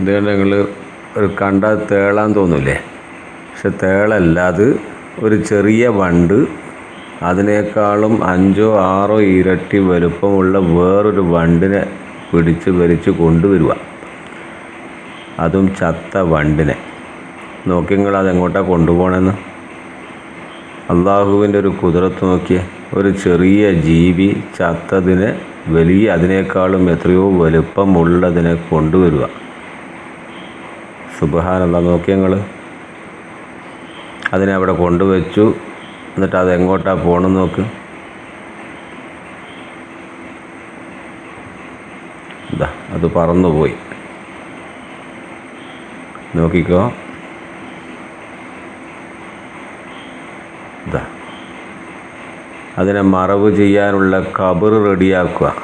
ഇത് നിങ്ങൾ ഒരു കണ്ട തേളാൻ തോന്നൂലേ? പക്ഷെ തേളല്ല അത് ഒരു ചെറിയ വണ്ട്. അതിനേക്കാളും അഞ്ചോ ആറോ ഇരട്ടി വലുപ്പമുള്ള വേറൊരു വണ്ടിനെ പിടിച്ച് വലിച്ച് കൊണ്ടുവരിക അതും ചത്ത വണ്ടിനെ. നോക്കി നിങ്ങൾ അതെങ്ങോട്ടാണ് കൊണ്ടുപോകണമെന്ന് അള്ളാഹുവിന്റെ ഒരു കുതിരത്ത് നോക്കിയേ. ഒരു ചെറിയ ജീവി ചത്തതിനെ വലിയ അതിനേക്കാളും എത്രയോ വലുപ്പമുള്ളതിനെ കൊണ്ടുവരിക സുബഹാനല്ല നോക്കി ഞങ്ങൾ അതിനെ അവിടെ കൊണ്ടുവച്ചു. എന്നിട്ട് അത് എങ്ങോട്ടാണ് പോകണം നോക്ക്. അത് പറന്നുപോയി. നോക്കിക്കോ. ഇതാ അതിനെ മറവ് ചെയ്യാനുള്ള കബർ റെഡിയാക്കുക.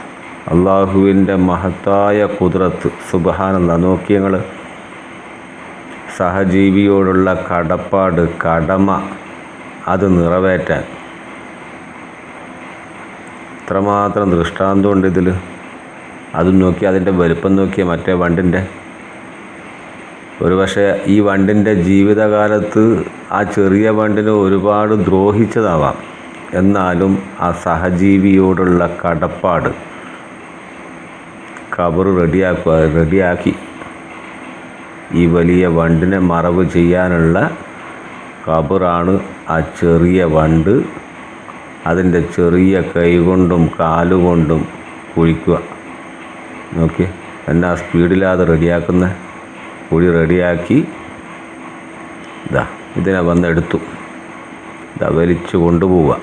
അള്ളാഹുവിന്റെ മഹത്തായ കുതിരത്ത് സുബഹാനല്ല നോക്കി ഞങ്ങൾ സഹജീവിയോടുള്ള കടപ്പാട് കടമ അത് നിറവേറ്റാൻ. ഇത്രമാത്രം ദൃഷ്ടാന്തമുണ്ട് ഇതിൽ അതും നോക്കി അതിന്റെ വലുപ്പം നോക്കിയ മറ്റേ വണ്ടിന്റെ. ഒരുപക്ഷെ ഈ വണ്ടിന്റെ ജീവിതകാലത്ത് ആ ചെറിയ വണ്ടിനെ ഒരുപാട് ദ്രോഹിച്ചതാവാം. എന്നാലും ആ സഹജീവിയോടുള്ള കടപ്പാട് കബർ റെഡിയാക്കുക റെഡിയാക്കി. ഈ വലിയ വണ്ടിനെ മറവ് ചെയ്യാനുള്ള കബറാണ് ആ ചെറിയ വണ്ട്. അതിന്റെ ചെറിയ കൈകൊണ്ടും കാലുകൊണ്ടും കുഴിക്കുക. നോക്കി. എന്നാ സ്പീഡിലാതെ റെഡിയാക്കുന്ന? കുഴി റെഡിയാക്കി. ഇതാ ഇതിനെ വന്നെടുത്തു. ഇതാ വലിച്ചു കൊണ്ടുപോവുക.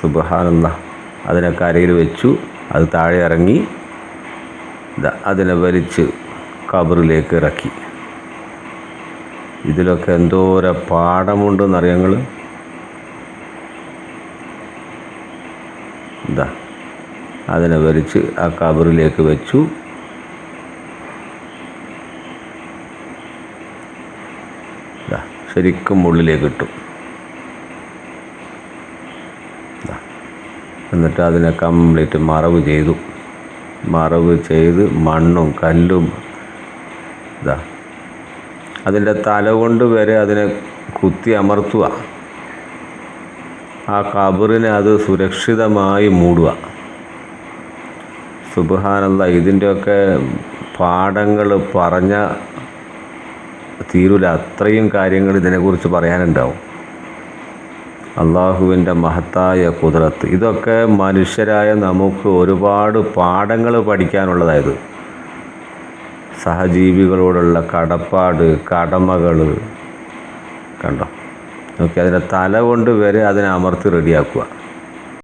സുബഹാനന്ദ അതിനെ കരയിൽ വെച്ചു. അത് താഴെ ഇറങ്ങി. അതിനെ വലിച്ച് കബറിലേക്ക് ഇറക്കി. ഇതിലൊക്കെ എന്തോര പാഠമുണ്ടെന്നറിയാം നിങ്ങൾ ഇതാ അതിനെ വലിച്ച് ആ കബറിലേക്ക് വെച്ചു. ശരിക്കും ഉള്ളിലേക്ക് ഇട്ടു. എന്നിട്ട് അതിനെ കംപ്ലീറ്റ് മറവ് ചെയ്തു. മറവ് ചെയ്ത് മണ്ണും കല്ലും ഇതാ. അതിന്റെ തല കൊണ്ട് വരെ അതിനെ കുത്തി അമർത്തുക. ആ കബറിനെ അത് സുരക്ഷിതമായി മൂടുക. സുബഹാനല്ല ഇതിന്റെയൊക്കെ പാഠങ്ങൾ പറഞ്ഞ തീരൂല. അത്രയും കാര്യങ്ങൾ ഇതിനെക്കുറിച്ച് പറയാനുണ്ടാവും. അള്ളാഹുവിന്റെ മഹത്തായ കുതിരത്ത്. ഇതൊക്കെ മനുഷ്യരായ നമുക്ക് ഒരുപാട് പാഠങ്ങൾ പഠിക്കാനുള്ളതായത്. സഹജീവികളോടുള്ള കടപ്പാട് കടമകൾ കണ്ടോ? നോക്കി അതിന്റെ തല കൊണ്ട് വരെ അതിനെ അമർത്തി റെഡിയാക്കുക.